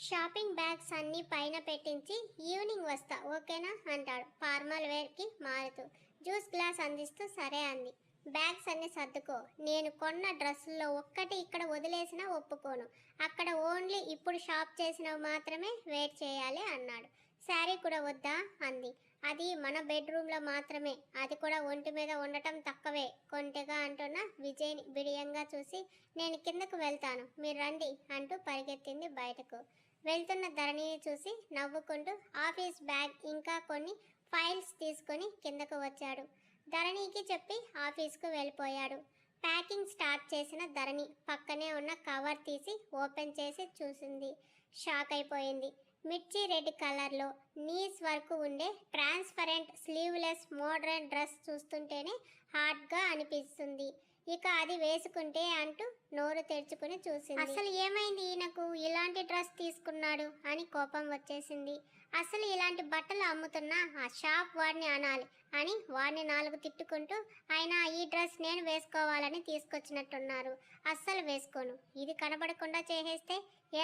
Shopping bags అన్ని పైన పెట్టించి ఈవినింగ్ వస్తా ఓకేనా? అంటాడు. ఫార్మల్ వేర్కి మారుతూ. జ్యూస్ గ్లాస్ అందిస్తూ సరే అంది. బ్యాగ్స్ అన్ని సర్దుకో. నేను కొన్న డ్రెస్సుల్లో ఒక్కటి ఇక్కడ వదిలేసినా ఒప్పుకోను. అక్కడ ఓన్లీ ఇప్పుడు షాప్ చేసినవి మాత్రమే వేర్ చేయాలి అన్నాడు. శారీ కూడా వద్దా? అంది. అది మన బెడ్రూమ్లో మాత్రమే. అది కూడా ఒంటి మీద ఉండటం తక్కువే. కొంటెగా అంటున్న విజయ్ని బిడియంగా చూసి నేను కిందకు వెళ్తాను. మీరు రండి అంటూ పరిగెత్తింది బయటకు. వెళ్తున్న ధరణిని చూసి నవ్వుకుంటూ ఆఫీస్ బ్యాగ్ ఇంకా కొన్ని ఫైల్స్ తీసుకొని కిందకు వచ్చాడు. ధరణికి చెప్పి ఆఫీస్కు వెళ్ళిపోయాడు. ప్యాకింగ్ స్టార్ట్ చేసిన ధరణి పక్కనే ఉన్న కవర్ తీసి ఓపెన్ చేసి చూసింది. షాక్ అయిపోయింది. మిర్చి రెడ్ కలర్లో నీస్ వరకు ఉండే ట్రాన్స్పరెంట్ స్లీవ్లెస్ మోడ్రన్ డ్రెస్ చూస్తుంటేనే హాట్గా అనిపిస్తుంది. ఇక అది వేసుకుంటే అంటూ నోరు తెరుచుకుని చూసింది. అసలు ఏమైంది ఈయనకు? ఇలాంటి డ్రెస్ తీసుకున్నాడు అని కోపం వచ్చేసింది. అసలు ఇలాంటి బట్టలు అమ్ముతున్న ఆ షాప్ వాడిని అనాలి అని వాడిని నాలుగు తిట్టుకుంటూ ఆయన ఈ డ్రెస్ నేను వేసుకోవాలని తీసుకొచ్చినట్టున్నారు. అస్సలు వేసుకోను. ఇది కనబడకుండా చేసేస్తే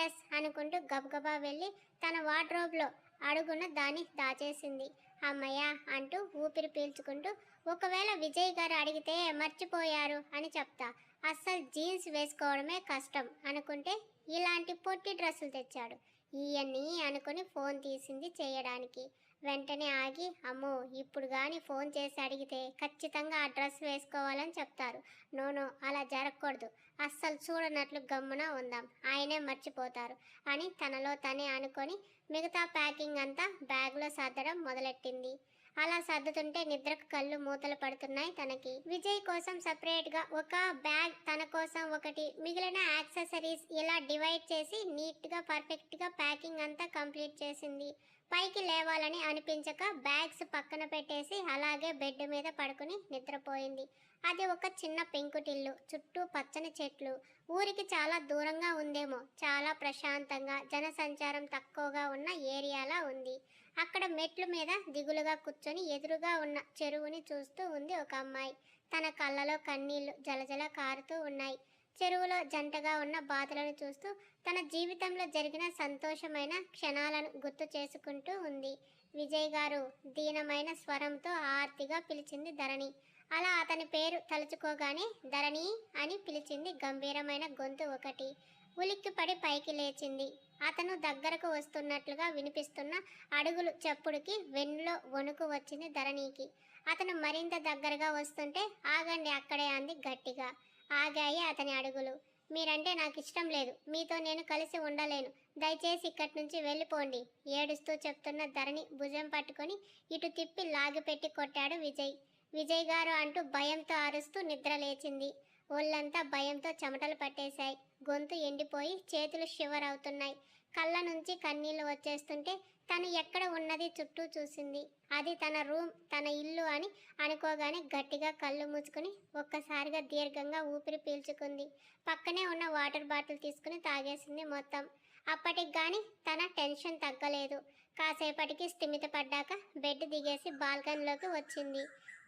ఎస్ అనుకుంటూ గబగబా వెళ్ళి తన వార్డ్రోబ్లో అడుగున దాన్ని దాచేసింది. అమ్మయ్య అంటూ ఊపిరి పీల్చుకుంటూ ఒకవేళ విజయ్ గారు అడిగితే మర్చిపోయారు అని చెప్తా. అస్సలు జీన్స్ వేసుకోవడమే కష్టం అనుకుంటే ఇలాంటి పొట్టి డ్రెస్సులు తెచ్చాడు. ఇవన్నీ అనుకుని ఫోన్ తీసింది చేయడానికి. వెంటనే ఆగి అమ్మో ఇప్పుడు కానీ ఫోన్ చేసి అడిగితే ఖచ్చితంగా ఆ డ్రెస్ వేసుకోవాలని చెప్తారు. నోనో అలా జరగకూడదు. అస్సలు చూడనట్లు గమ్మున ఉందాం. ఆయనే మర్చిపోతారు అని తనలో తనే అనుకొని మిగతా ప్యాకింగ్ అంతా బ్యాగ్లో సర్దడం మొదలెట్టింది. అలా సర్దుతుంటే నిద్రకు కళ్ళు మూతలు పడుతున్నాయి తనకి. విజయ్ కోసం సపరేట్గా ఒక బ్యాగ్ తన కోసం ఒకటి మిగిలిన యాక్సెసరీస్ ఇలా డివైడ్ చేసి నీట్గా పర్ఫెక్ట్గా ప్యాకింగ్ అంతా కంప్లీట్ చేసింది. పైకి లేవాలని అనిపించక బ్యాగ్స్ పక్కన పెట్టేసి అలాగే బెడ్ మీద పడుకుని నిద్రపోయింది. అది ఒక చిన్న పెంకుటిల్లు చుట్టూ పచ్చని చెట్లు. ఊరికి చాలా దూరంగా ఉందేమో. చాలా ప్రశాంతంగా జనసంచారం తక్కువగా ఉన్న ఏరియాలా ఉంది. అక్కడ మెట్లు మీద దిగులుగా కూర్చొని ఎదురుగా ఉన్న చెరువుని చూస్తూ ఉంది ఒక అమ్మాయి. తన కళ్ళలో కన్నీళ్ళు జలజల కారుతూ ఉన్నాయి. చెరువులో జంటగా ఉన్న బాతులను చూస్తూ తన జీవితంలో జరిగిన సంతోషమైన క్షణాలను గుర్తు చేసుకుంటూ ఉంది. విజయ్ గారు దీనమైన స్వరంతో ఆర్తిగా పిలిచింది ధరణి. అలా అతని పేరు తలుచుకోగానే ధరణి అని పిలిచింది గంభీరమైన గొంతు ఒకటి. ఉలిక్కిపడి పైకి లేచింది. అతను దగ్గరకు వస్తున్నట్లుగా వినిపిస్తున్న అడుగులు చప్పుడుకి వెన్నులో వణుకు వచ్చింది ధరణికి. అతను మరింత దగ్గరగా వస్తుంటే ఆగండి అక్కడే అంది గట్టిగా. ఆగాయి అతని అడుగులు. మీరంటే నాకు ఇష్టం లేదు. మీతో నేను కలిసి ఉండలేను. దయచేసి ఇక్కడి నుంచి వెళ్ళిపోండి ఏడుస్తూ చెప్తున్న ధరణి భుజం పట్టుకొని ఇటు తిప్పి లాగిపెట్టి కొట్టాడు విజయ్. విజయ్ గారు అంటూ భయంతో అరుస్తూ నిద్ర లేచింది. ఒళ్ళంతా భయంతో చెమటలు పట్టేశాయి. గొంతు ఎండిపోయి చేతులు షివర్ అవుతున్నాయి. కళ్ళ నుంచి కన్నీళ్ళు వచ్చేస్తుంటే తను ఎక్కడ ఉన్నది చుట్టూ చూసింది. అది తన రూమ్ తన ఇల్లు అని అనుకోగానే గట్టిగా కళ్ళు మూసుకుని ఒక్కసారిగా దీర్ఘంగా ఊపిరి పీల్చుకుంది. పక్కనే ఉన్న వాటర్ బాటిల్ తీసుకుని తాగేసింది మొత్తం. అప్పటికి కానీ తన టెన్షన్ తగ్గలేదు. కాసేపటికి స్థిమిత పడ్డాక బెడ్ దిగేసి బాల్కనీలోకి వచ్చింది.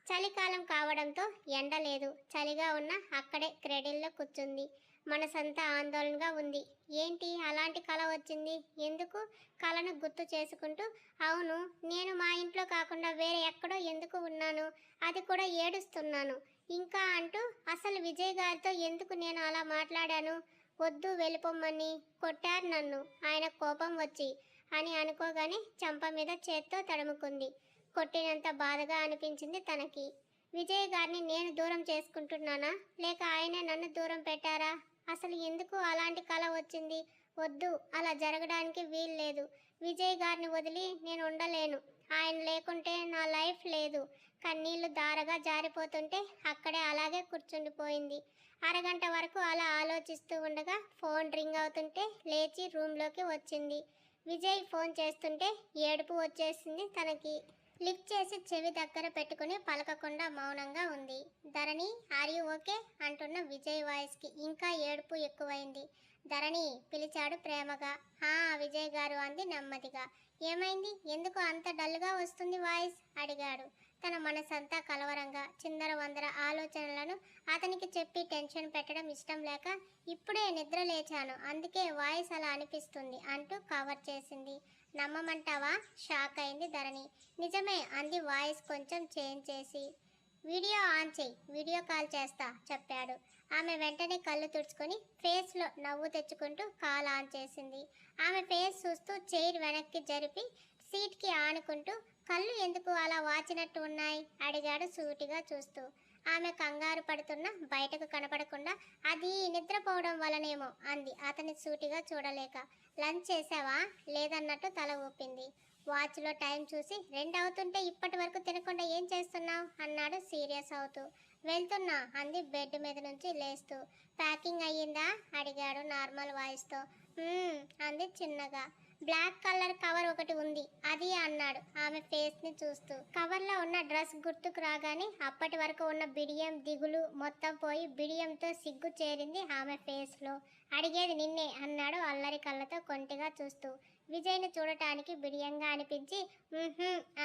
చలికాలం కావడంతో ఎండ లేదు. చలిగా ఉన్న అక్కడే క్రెడిల్లో కూర్చుంది. మనసంతా ఆందోళనగా ఉంది. ఏంటి అలాంటి కళ వచ్చింది? ఎందుకు కళను గుర్తు చేసుకుంటూ అవును నేను మా ఇంట్లో కాకుండా వేరే ఎక్కడో ఎందుకు ఉన్నాను? అది కూడా ఏడుస్తున్నాను. ఇంకా అంటూ అసలు విజయ్ గారితో ఎందుకు నేను అలా మాట్లాడాను? వద్దు వెళ్ళిపోమ్మని కొట్టారు నన్ను. ఆయన కోపం వచ్చి అని అనుకోగానే చంప మీద చేత్తో తడుముకుంది. కొట్టినంత బాధగా అనిపించింది తనకి. విజయ్ గారిని నేను దూరం చేసుకుంటున్నానా? లేక ఆయనే నన్ను దూరం పెట్టారా? అసలు ఎందుకు అలాంటి కళ వచ్చింది? వద్దు అలా జరగడానికి వీలు లేదు. విజయ్ గారిని వదిలి నేను ఉండలేను. ఆయన లేకుంటే నా లైఫ్ లేదు. కన్నీళ్ళు దారగా జారిపోతుంటే అక్కడే అలాగే కూర్చుండిపోయింది. అరగంట వరకు అలా ఆలోచిస్తూ ఉండగా ఫోన్ రింగ్ అవుతుంటే లేచి రూమ్లోకి వచ్చింది. విజయ్ ఫోన్ చేస్తుంటే ఏడుపు వచ్చేసింది తనకి. లిఫ్ట్ చేసి చెవి దగ్గర పెట్టుకుని పలకకుండా మౌనంగా ఉంది. Dharani are you okay? అంటున్న విజయ్ వాయిస్కి ఇంకా ఏడుపు ఎక్కువైంది. ధరణి పిలిచాడు ప్రేమగా. హా విజయ్ గారు అంది నెమ్మదిగా. ఏమైంది? ఎందుకు అంత డల్గా వస్తుంది వాయిస్? అడిగాడు. తన మనసంతా కలవరంగా. చిందర వందర ఆలోచనలను అతనికి చెప్పి టెన్షన్ పెట్టడం ఇష్టం లేక ఇప్పుడే నిద్ర లేచాను. అందుకే వాయిస్ అలా అనిపిస్తుంది అంటూ కవర్ చేసింది. నమ్మమంటావా? షాక్ అయింది ధరణి. నిజమే అంది వాయిస్ కొంచెం చేంజ్ చేసి. వీడియో ఆన్ చేయి వీడియో కాల్ చేస్తా చెప్పాడు. ఆమె వెంటనే కళ్ళు తుడుచుకొని ఫేస్లో నవ్వు తెచ్చుకుంటూ కాల్ ఆన్ చేసింది. ఆమె ఫేస్ చూస్తూ చైర్ వెనక్కి జరిపి సీట్కి ఆనుకుంటూ కళ్ళు ఎందుకు అలా వాచినట్టు ఉన్నాయి? అడిగాడు సూటిగా చూస్తూ. ఆమె కంగారు పడుతున్న బయటకు కనపడకుండా అది నిద్రపోవడం వలనేమో అంది. అతని సూటిగా చూడలేక. లంచ్ చేసావా? లేదన్నట్టు తల ఊపింది. వాచ్లో టైం చూసి రెండు అవుతుంటే ఇప్పటి వరకు తినకుండా ఏం చేస్తున్నావు? అన్నాడు సీరియస్ అవుతూ. వెళ్తున్నా అంది బెడ్ మీద నుంచి లేస్తూ. ప్యాకింగ్ అయ్యిందా? అడిగాడు నార్మల్ వాయిస్తో. అంది చిన్నగా. బ్లాక్ కలర్ కవర్ ఒకటి ఉంది. అది అన్నాడు. ఆమె ఫేస్ని చూస్తూ. కవర్లో ఉన్న డ్రెస్ గుర్తుకు రాగానే అప్పటి వరకు ఉన్న బిడియం దిగులు మొత్తం పోయి బిడియంతో సిగ్గు చేరింది ఆమె ఫేస్లో. అడిగేది నిన్నే అన్నాడు అల్లరి కళ్ళతో కొంటిగా చూస్తూ. విజయ్ని చూడటానికి బిడియంగా అనిపించి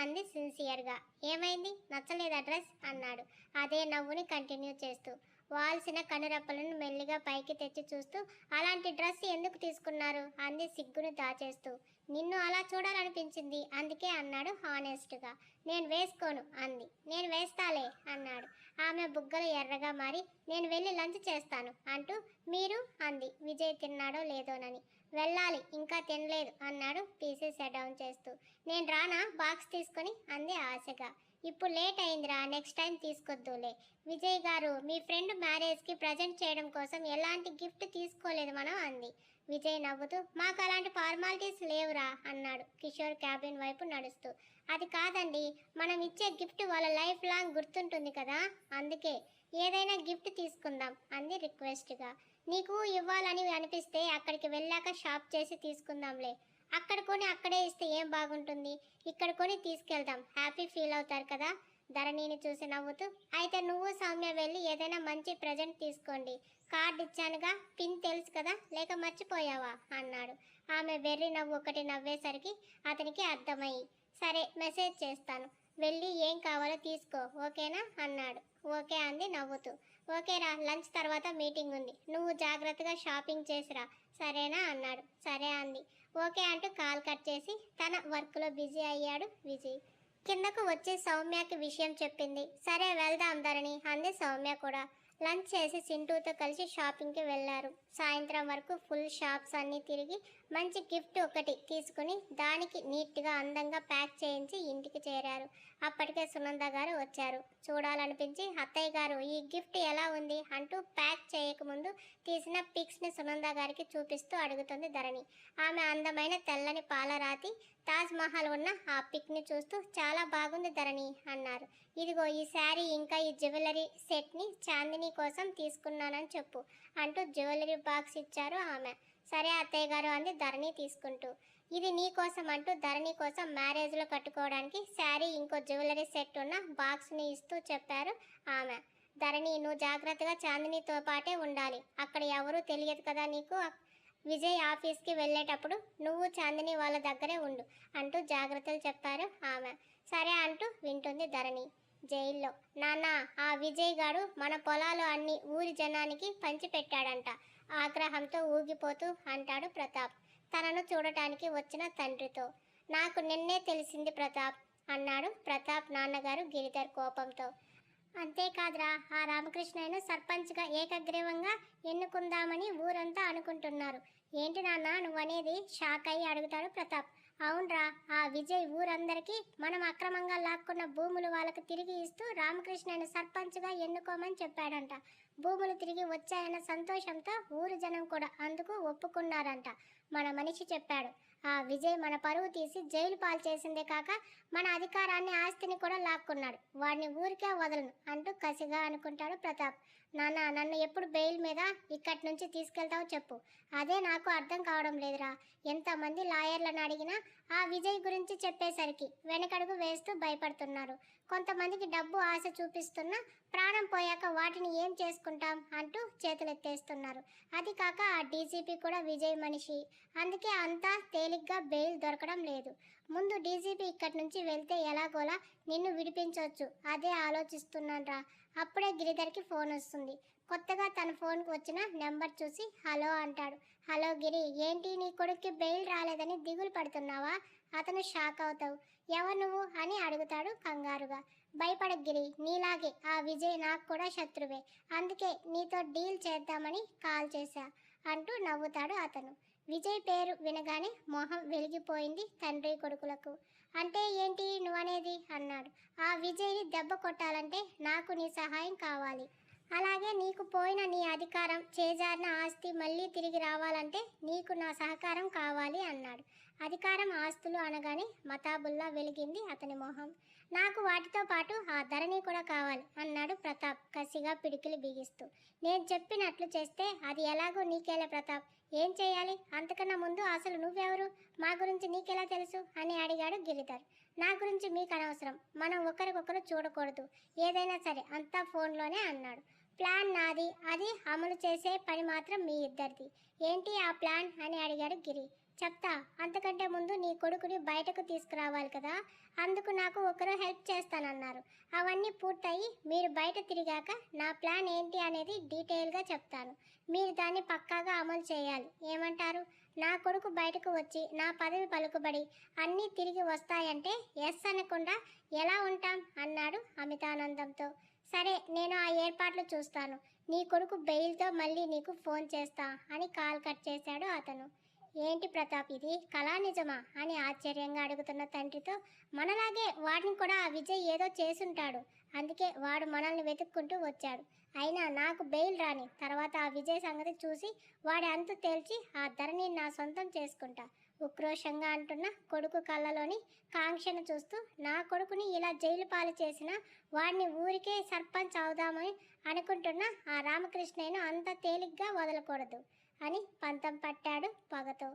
అంది సిన్సియర్గా ఏమైంది? నచ్చలేదా డ్రెస్? అన్నాడు. అదే నవ్వుని కంటిన్యూ చేస్తూ. వాల్సిన కనురెప్పలను మెల్లిగా పైకి తెచ్చి చూస్తూ అలాంటి డ్రెస్ ఎందుకు తీసుకున్నారు? అంది సిగ్గును దాచేస్తూ. నిన్ను అలా చూడాలనిపించింది అందుకే అన్నాడు హానెస్ట్గా. నేను వేసుకోను అంది. నేను వేస్తాలే అన్నాడు. ఆమె బుగ్గలు ఎర్రగా మారి నేను వెళ్ళి లంచ్ చేస్తాను అంటూ మీరు అంది. విజయ్ తిన్నాడో లేదోనని. వెళ్ళాలి ఇంకా తినలేదు అన్నాడు పీసెస్ డౌన్ చేస్తూ. నేను రానా బాక్స్ తీసుకొని అంది ఆశగా. ఇప్పుడు లేట్ అయిందిరా నెక్స్ట్ టైం తీసుకొద్దులే. విజయ్ గారు మీ ఫ్రెండ్ మ్యారేజ్కి ప్రజెంట్ చేయడం కోసం ఎలాంటి గిఫ్ట్ తీసుకోలేదు మనం అంది. విజయ్ నవ్వుతూ మాకు అలాంటి ఫార్మాలిటీస్ లేవురా అన్నాడు కిషోర్ క్యాబిన్ వైపు నడుస్తూ. అది కాదండి మనం ఇచ్చే గిఫ్ట్ వాళ్ళ లైఫ్ లాంగ్ గుర్తుంటుంది కదా అందుకే. ఏదైనా గిఫ్ట్ తీసుకుందాం అంది రిక్వెస్ట్గా నీకు ఇవ్వాలని అనిపిస్తే అక్కడికి వెళ్ళాక షాప్ చేసి తీసుకుందాంలే అక్కడ కొని అక్కడే ఇస్తే ఏం బాగుంటుంది? ఇక్కడ కొని తీసుకెళ్దాం. హ్యాపీ ఫీల్ అవుతారు కదా? ధరణిని చూసి నవ్వుతూ అయితే నువ్వు సౌమ్య వెళ్ళి ఏదైనా మంచి ప్రజెంట్ తీసుకోండి. కార్డు ఇచ్చానుగా పిన్ తెలుసు కదా? లేక మర్చిపోయావా? అన్నాడు. ఆమె వెర్రి నవ్వు ఒకటి నవ్వేసరికి అతనికి అర్థమయ్యి సరే మెసేజ్ చేస్తాను. వెళ్ళి ఏం కావాలో తీసుకో ఓకేనా? అన్నాడు. ఓకే అంది నవ్వుతూ. ఓకేరా లంచ్ తర్వాత మీటింగ్ ఉంది. నువ్వు జాగ్రత్తగా షాపింగ్ చేసిరా. సరేనా? అన్నాడు. సరే అంది. ఓకే అంటూ కాల్ కట్ చేసి తన వర్క్లో బిజీ అయ్యాడు విజయ్. కిందకు వచ్చి సౌమ్యకి విషయం చెప్పింది. సరే వెళ్దాం ధరణి అంది సౌమ్య కూడా. లంచ్ చేసి సింటూతో కలిసి షాపింగ్కి వెళ్ళారు. సాయంత్రం వరకు ఫుల్ షాప్స్ అన్నీ తిరిగి మంచి గిఫ్ట్ ఒకటి తీసుకుని దానికి నీట్గా అందంగా ప్యాక్ చేయించి ఇంటికి చేరారు. అప్పటికే సునంద గారు వచ్చారు. చూడాలనిపించి అత్తయ్య గారు ఈ గిఫ్ట్ ఎలా ఉంది? అంటూ ప్యాక్ చేయకముందు తీసిన పిక్స్ని సునంద గారికి చూపిస్తూ అడుగుతుంది ధరణి. ఆమె అందమైన తెల్లని పాలరాతి తాజ్ మహల్ ఉన్న ఆ పిక్ని చూస్తూ చాలా బాగుంది ధరణి అన్నారు. ఇదిగో ఈ శారీ ఇంకా ఈ జ్యువెలరీ సెట్ని చాందిని కోసం తీసుకున్నానని చెప్పు అంటూ జ్యువెలరీ బాక్స్ ఇచ్చారు ఆమె. సరే అత్తయ్య గారు అంది ధరణి తీసుకుంటూ. ఇది నీ కోసం అంటూ ధరణి కోసం మ్యారేజ్లో కట్టుకోవడానికి శారీ ఇంకో జ్యువెలరీ సెట్ ఉన్న బాక్స్ని ఇస్తూ చెప్పారు ఆమె. ధరణి నువ్వు జాగ్రత్తగా చాందినితో పాటే ఉండాలి. అక్కడ ఎవరూ తెలియదు కదా నీకు? విజయ్ ఆఫీస్కి వెళ్ళేటప్పుడు నువ్వు చాందిని వాళ్ళ దగ్గరే ఉండు అంటూ జాగ్రత్తలు చెప్పారు ఆమె. సరే అంటూ వింటుంది ధరణి. జైల్లో. నాన్న ఆ విజయ్ గాడు మన పొలాలు అన్ని ఊరి జనానికి పంచిపెట్టాడంట. ఆగ్రహంతో ఊగిపోతూ అంటాడు ప్రతాప్. తనను చూడటానికి వచ్చిన తండ్రితో. నాకు నిన్నే తెలిసింది ప్రతాప్ అన్నాడు ప్రతాప్ నాన్నగారు గిరిధర్ కోపంతో. అంతేకాదురా ఆ రామకృష్ణయ్యను సర్పంచ్గా ఏకగ్రీవంగా ఎన్నుకుందామని ఊరంతా అనుకుంటున్నారు. ఏంటి నాన్న నువ్వనేది? షాక్ అయ్యి అడుగుతాడు ప్రతాప్. అవునరా ఆ విజయ్ ఊరందరికీ మనం అక్రమంగా లాక్కున్న భూములు వాళ్ళకి తిరిగి ఇస్తూ రామకృష్ణయ్యను సర్పంచ్గా ఎన్నుకోమని చెప్పాడంట. భూములు తిరిగి వచ్చాయన్న సంతోషంతో ఊరు జనం కూడా అందుకు ఒప్పుకున్నారంట. మన మనిషి చెప్పాడు ఆ విజయ్ మన పరువు తీసి జైలు పాలు చేసిందే కాక మన అధికారాన్ని ఆస్తిని కూడా లాక్కున్నాడు. వాడిని ఊరికే వదలను అంటూ కసిగా అనుకుంటాడు ప్రతాప్. నాన్న నన్ను ఎప్పుడు బెయిల్ మీద ఇక్కడి నుంచి తీసుకెళ్తావో చెప్పు. అదే నాకు అర్థం కావడం లేదురా. ఎంతమంది లాయర్లను అడిగినా ఆ విజయ్ గురించి చెప్పేసరికి వెనకడుగు వేస్తూ భయపడుతున్నారు. కొంతమందికి డబ్బు ఆశ చూపిస్తున్నా ప్రాణం పోయాక వాటిని ఏం చేసుకుంటాం అంటూ చేతులెత్తేస్తున్నారు. అది కాక ఆ డీజీపీ కూడా విజయ్ మనిషి. అందుకే అంతా తేలిగ్గా బెయిల్ దొరకడం లేదు. ముందు డీజీపీ ఇక్కడి నుంచి వెళ్తే ఎలాగోలా నిన్ను విడిపించవచ్చు అదే ఆలోచిస్తున్నానురా. అప్పుడే గిరిధర్కి ఫోన్ వస్తుంది. కొత్తగా తన ఫోన్కి వచ్చిన నెంబర్ చూసి హలో అంటాడు. హలో గిరి ఏంటి నీ కొడుక్కి బెయిల్ రాలేదని దిగులు పడుతున్నావా? అతను షాక్ అవుతావు. ఎవరు నువ్వు అని అడుగుతాడు కంగారుగా. భయపడగిరి నీలాగే ఆ విజయ్ నాకు కూడా శత్రువే. అందుకే నీతో డీల్ చేద్దామని కాల్ చేశా అంటూ నవ్వుతాడు అతను. విజయ్ పేరు వినగానే మొహం వెలిగిపోయింది తండ్రి కొడుకులకు. అంటే ఏంటి నువ్వనేది? అన్నాడు. ఆ విజయ్ని దెబ్బ కొట్టాలంటే నాకు నీ సహాయం కావాలి. అలాగే నీకు పోయిన నీ అధికారం చేజారిన ఆస్తి మళ్ళీ తిరిగి రావాలంటే నీకు నా సహకారం కావాలి అన్నాడు. అధికారం ఆస్తులు అనగానే మతాబుల్లా వెలిగింది అతని మొహం. నాకు వాటితో పాటు ఆ ధరణి కూడా కావాలి అన్నాడు ప్రతాప్ కసిగా పిడికిలు బిగిస్తూ. నేను చెప్పినట్లు చేస్తే అది ఎలాగో నీకేలే ప్రతాప్. ఏం చేయాలి? అంతకన్నా ముందు అసలు నువ్వెవరు? మా గురించి నీకెలా తెలుసు? అని అడిగాడు గిరిధర్. నా గురించి మీకు అనవసరం. మనం ఒకరికొకరు చూడకూడదు. ఏదైనా సరే అంతా ఫోన్లోనే అన్నాడు. ప్లాన్ నాది. అది అమలు చేసే పని మాత్రం మీ ఇద్దరిది. ఏంటి ఆ ప్లాన్? అని అడిగాడు గిరి. చెప్తా. అంతకంటే ముందు నీ కొడుకుని బయటకు తీసుకురావాలి కదా. అందుకు నాకు ఒకరు హెల్ప్ చేస్తానన్నారు. అవన్నీ పూర్తయి మీరు బయట తిరిగాక నా ప్లాన్ ఏంటి అనేది డీటెయిల్గా చెప్తాను. మీరు దాన్ని పక్కాగా అమలు చేయాలి. ఏమంటారు? నా కొడుకు బయటకు వచ్చి నా పదవి పలుకుబడి అన్నీ తిరిగి వస్తాయంటే ఎస్ అనకుండా ఎలా ఉంటాం? అన్నాడు అమితానందంతో. సరే నేను ఆ ఏర్పాట్లు చూస్తాను. నీ కొడుకు బెయిల్తో మళ్ళీ నీకు ఫోన్ చేస్తా అని కాల్ కట్ చేశాడు అతను. ఏంటి ప్రతాప్ ఇది? కళా నిజమా? అని ఆశ్చర్యంగా అడుగుతున్న తండ్రితో మనలాగే వాడిని కూడా ఆ విజయ్ ఏదో చేసుంటాడు. అందుకే వాడు మనల్ని వెతుక్కుంటూ వచ్చాడు. అయినా నాకు బెయిల్ రాని తర్వాత ఆ విజయ్ సంగతి చూసి వాడి అంతు తేల్చి ఆ ధరని నా సొంతం చేసుకుంటా. ఉక్రోషంగా అంటున్న కొడుకు కళ్ళలోని కాంక్షను చూస్తూ నా కొడుకుని ఇలా జైలు పాలు చేసిన వాడిని ఊరికే సర్పంచ్ అవుదామని అనుకుంటున్న ఆ రామకృష్ణయ్యను అంత తేలిగ్గా వదలకూడదు. అని పంతం పట్టాడు పగతో.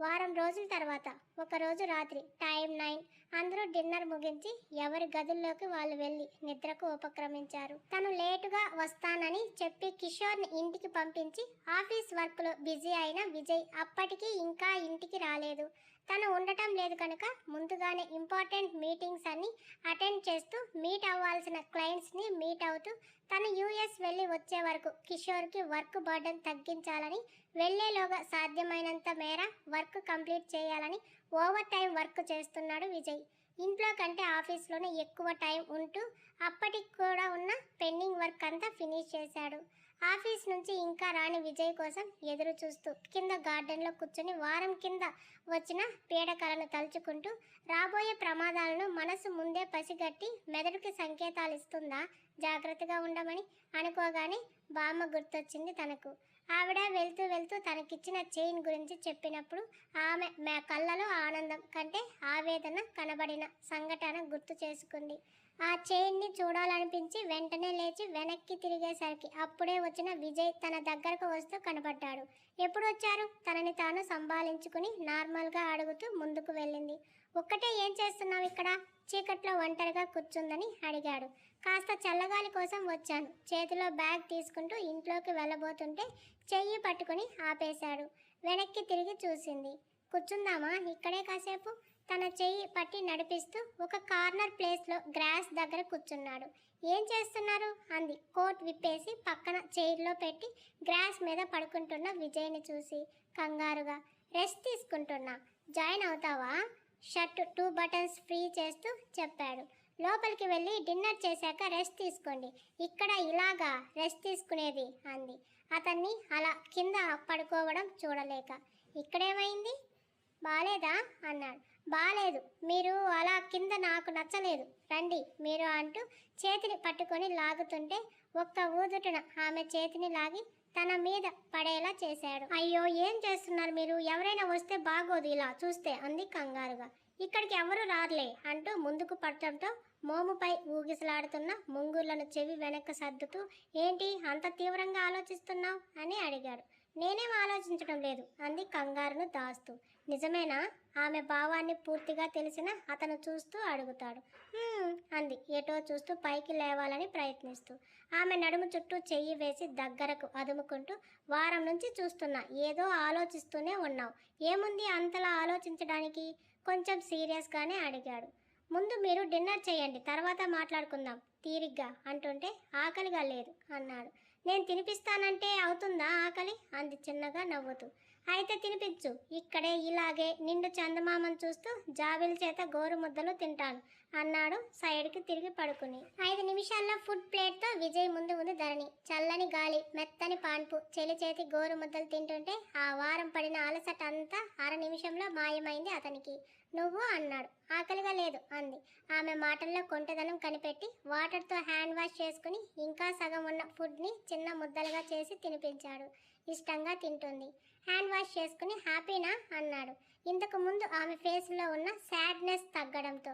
వారం రోజుల తర్వాత ఒకరోజు రాత్రి టైం నైన్ అందరూ డిన్నర్ ముగించి ఎవరి గదుల్లోకి వాళ్ళు వెళ్ళి నిద్రకు ఉపక్రమించారు. తను లేటుగా వస్తానని చెప్పి కిషోర్ని ఇంటికి పంపించి ఆఫీస్ వర్క్లో బిజీ అయిన విజయ్ అప్పటికీ ఇంకా ఇంటికి రాలేదు. తను ఉండటం లేదు కనుక ముందుగానే ఇంపార్టెంట్ మీటింగ్స్ అన్ని అటెండ్ చేస్తూ మీట్ అవ్వాల్సిన క్లయింట్స్ని మీట్ అవుతూ తను యూఎస్ వెళ్ళి వచ్చే వరకు కిషోర్కి వర్క్ బర్డన్ తగ్గించాలని వెళ్ళేలోగా సాధ్యమైనంత మేర వర్క్ కంప్లీట్ చేయాలని ఓవర్ టైం వర్క్ చేస్తున్నాడు విజయ్. ఇంట్లో కంటే ఆఫీస్లోనే ఎక్కువ టైం ఉంటూ అప్పటికి కూడా ఉన్న పెండింగ్ వర్క్ అంతా ఫినిష్ చేశాడు. ఆఫీస్ నుంచి ఇంకా రాని విజయ్ కోసం ఎదురు చూస్తూ కింద గార్డెన్లో కూర్చుని వారం కింద వచ్చిన పీడకలను తలుచుకుంటూ రాబోయే ప్రమాదాలను మనసు ముందే పసిగట్టి మెదడుకి సంకేతాలు ఇస్తుందా? జాగ్రత్తగా ఉండమని అనుకోగానే బామ్మ గుర్తొచ్చింది తనకు. ఆవిడ వెళ్తూ వెళ్తూ తనకిచ్చిన చైన్ గురించి చెప్పినప్పుడు ఆమె మా కళ్ళలో ఆనందం కంటే ఆవేదన కనబడిన సంఘటన గుర్తు చేసుకుంది. ఆ చైన్ని చూడాలనిపించి వెంటనే లేచి వెనక్కి తిరిగేసరికి అప్పుడే వచ్చిన విజయ్ తన దగ్గరకు వస్తూ కనబడ్డాడు. ఎప్పుడు వచ్చారు తనని తాను సంభాలించుకుని నార్మల్గా అడుగుతూ ముందుకు వెళ్ళింది. ఒక్కటే ఏం చేస్తున్నావు ఇక్కడ? చీకట్లో ఒంటరిగా కూర్చుందని అడిగాడు. కాస్త చల్లగాలి కోసం వచ్చాను. చేతిలో బ్యాగ్ తీసుకుంటూ ఇంట్లోకి వెళ్ళబోతుంటే చెయ్యి పట్టుకుని ఆపేశాడు. వెనక్కి తిరిగి చూసింది. కూర్చుందామా? ఇక్కడే కాసేపు? తన చెయ్యి పట్టి నడిపిస్తూ ఒక కార్నర్ ప్లేస్లో గ్రాస్ దగ్గర కూర్చున్నాడు. ఏం చేస్తున్నారు? అంది. కోట్ విప్పేసి పక్కన చైర్లో పెట్టి గ్రాస్ మీద పడుకుంటున్న విజయ్ని చూసి కంగారుగా రెస్ట్ తీసుకుంటున్నా. జాయిన్ అవుతావా? షర్ట్ టూ బటన్స్ ఫ్రీ చేస్తూ చెప్పాడు. లోపలికి వెళ్ళి డిన్నర్ చేశాక రెస్ట్ తీసుకోండి. ఇక్కడ ఇలాగా రెస్ట్ తీసుకునేది అంది. అతన్ని అలా కింద పడుకోవడం చూడలేక. ఇక్కడేమైంది? బాలేదా? అన్నాడు. బాలేదు. మీరు అలా కింద నాకు నచ్చలేదు. రండి మీరు అంటూ చేతిని పట్టుకొని లాగుతుంటే ఒక్క ఊదుటన ఆమె చేతిని లాగి తన మీద పడేలా చేశాడు. అయ్యో ఏం చేస్తున్నారు మీరు? ఎవరైనా వస్తే బాగోదు ఇలా చూస్తే అంది కంగారుగా. ఇక్కడికి ఎవరు రారులే అంటూ ముందుకు పట్టడంతో మోముపై ఊగిసలాడుతున్న ముంగుర్లను చెవి వెనక్కి సర్దుతూ ఏంటి అంత తీవ్రంగా ఆలోచిస్తున్నావు? అని అడిగాడు. నేనేం ఆలోచించడం లేదు అంది కంగారును దాస్తూ. నిజమేనా? ఆమె భావాన్ని పూర్తిగా తెలిసిన అతను చూస్తూ అడుగుతాడు. అంది. ఏటో చూస్తూ పైకి లేవాలని ప్రయత్నిస్తూ. ఆమె నడుము చుట్టూ చెయ్యి వేసి దగ్గరకు అదుముకుంటూ వారం నుంచి చూస్తున్నా. ఏదో ఆలోచిస్తూనే ఉన్నావు. ఏముంది అంతలా ఆలోచించడానికి? కొంచెం సీరియస్గానే అడిగాడు. ముందు మీరు డిన్నర్ చేయండి తర్వాత మాట్లాడుకుందాం తీరిగ్గా అంటుంటే ఆకలిగా లేదు అన్నాడు. నేను తినిపిస్తానంటే అవుతుందా ఆకలి? అంది చిన్నగా నవ్వుతూ. అయితే తినిపించు ఇక్కడే ఇలాగే నిండు చందమామను చూస్తూ జాబిల చేత గోరు ముద్దలు తింటాను అన్నాడు సైడ్కి తిరిగి పడుకుని. ఐదు నిమిషాల్లో ఫుడ్ ప్లేట్తో విజయ్ ముందు ఉంది ధరణి చల్లని గాలి మెత్తని పాన్పు చెలి చేతి గోరు ముద్దలు తింటుంటే ఆ వారం పడిన అలసట అంతా అర నిమిషంలో మాయమైంది అతనికి. నువ్వు అన్నాడు. ఆకలిగా లేదు అంది. ఆమె మాటల్లో కొంటెదనం కనిపెట్టి వాటర్తో హ్యాండ్ వాష్ చేసుకుని ఇంకా సగం ఉన్న ఫుడ్ని చిన్న ముద్దలుగా చేసి తినిపించాడు. ఇష్టంగా తింటుంది. హ్యాండ్ వాష్ చేసుకుని హ్యాపీనా? అన్నాడు. ఇంతకు ముందు ఆమె ఫేస్లో ఉన్న సాడ్నెస్ తగ్గడంతో.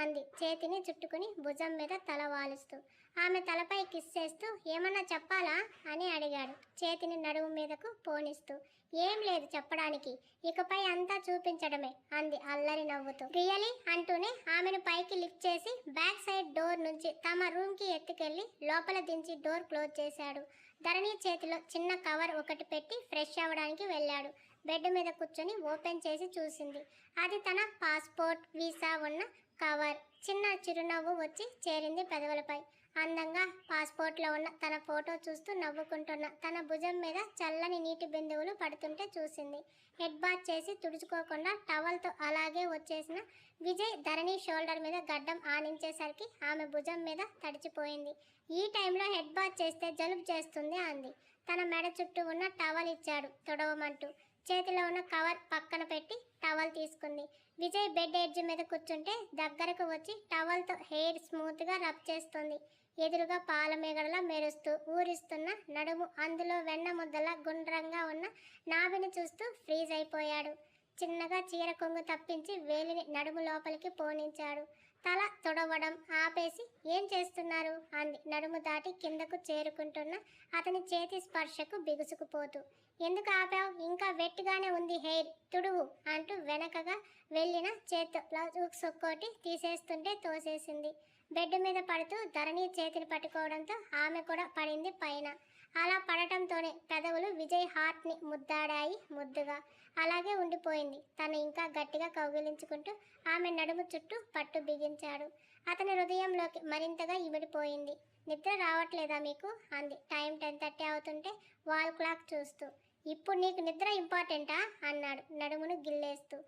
అంది చేతిని చుట్టుకుని భుజం మీద తల వాలుస్తూ. ఆమె తలపై కిస్ చేస్తూ ఏమన్నా చెప్పాలా? అని అడిగాడు. చేతిని నడుము మీదకు పోనిస్తూ. ఏం లేదు చెప్పడానికి. ఇకపై అంతా చూపించడమే అంది అల్లరి నవ్వుతూ. రియలీ అంటూనే ఆమెను పైకి లిఫ్ట్ చేసి బ్యాక్ సైడ్ డోర్ నుంచి తమ రూమ్కి ఎత్తుకెళ్ళి లోపల దించి డోర్ క్లోజ్ చేశాడు. ధరణి చేతిలో చిన్న కవర్ ఒకటి పెట్టి ఫ్రెష్ అవ్వడానికి వెళ్ళాడు. బెడ్ మీద కూర్చొని ఓపెన్ చేసి చూసింది. అది తన పాస్పోర్ట్ వీసా ఉన్న కవర్. చిన్న చిరునవ్వు వచ్చి చేరింది పెదవులపై. అందంగా పాస్పోర్ట్లో ఉన్న తన ఫోటో చూస్తూ నవ్వుకుంటున్న తన భుజం మీద చల్లని నీటి బిందువులు పడుతుంటే చూసింది. హెడ్ బాత్ చేసి తుడుచుకోకుండా టవల్తో అలాగే వచ్చేసిన విజయ్ ధరణి షోల్డర్ మీద గడ్డం ఆనించేసరికి ఆమె భుజం మీద తడిచిపోయింది. ఈ టైంలో హెడ్ బాత్ చేస్తే జలుబు చేస్తుంది అంది. తన మెడ చుట్టూ ఉన్న టవల్ ఇచ్చాడు తొడవమంటూ. చేతిలో ఉన్న కవర్ పక్కన పెట్టి టవల్ తీసుకుంది. విజయ్ బెడ్ ఎడ్జ్ మీద కూర్చుంటే దగ్గరకు వచ్చి టవల్తో హెయిర్ స్మూత్గా రబ్ చేస్తుంది. ఎదురుగా పాలమేగడలా మెరుస్తూ ఊరిస్తున్న నడుము అందులో వెన్న ముద్దలా గుండ్రంగా ఉన్న నాభిని చూస్తూ ఫ్రీజ్ అయిపోయాడు చిన్నగా చీర కొంగు తప్పించి వేలిని నడుము లోపలికి పోనించాడు. తల తొడవడం ఆపేసి ఏం చేస్తున్నారు? అంది. నడుము దాటి కిందకు చేరుకుంటున్న అతని చేతి స్పర్శకు బిగుసుకుపోతూ. ఎందుకు ఆపావు? ఇంకా వెట్టిగానే ఉంది హెయిర్. తుడువు అంటూ వెనకగా వెళ్ళిన చేత్తో బ్లౌజ్ సొక్కోటి తీసేస్తుంటే తోసేసింది. బెడ్ మీద పడుతూ ధరణి చేతిని పట్టుకోవడంతో ఆమె కూడా పడింది పైన. అలా పడటంతోనే పెదవులు విజయ్ హార్ట్ని ముద్దాడాయి ముద్దుగా. అలాగే ఉండిపోయింది. తను ఇంకా గట్టిగా కౌగిలించుకుంటూ ఆమె నడుము చుట్టూ పట్టు బిగించాడు. అతని హృదయంలోకి మరింతగా ఇమిడిపోయింది. నిద్ర రావట్లేదా మీకు? అంది. టైం టెన్ థర్టీ అవుతుంటే వాల్ క్లాక్ చూస్తూ. ఇప్పుడు నీకు నిద్ర ఇంపార్టెంటా? అన్నాడు నడుమును గిల్లేస్తూ.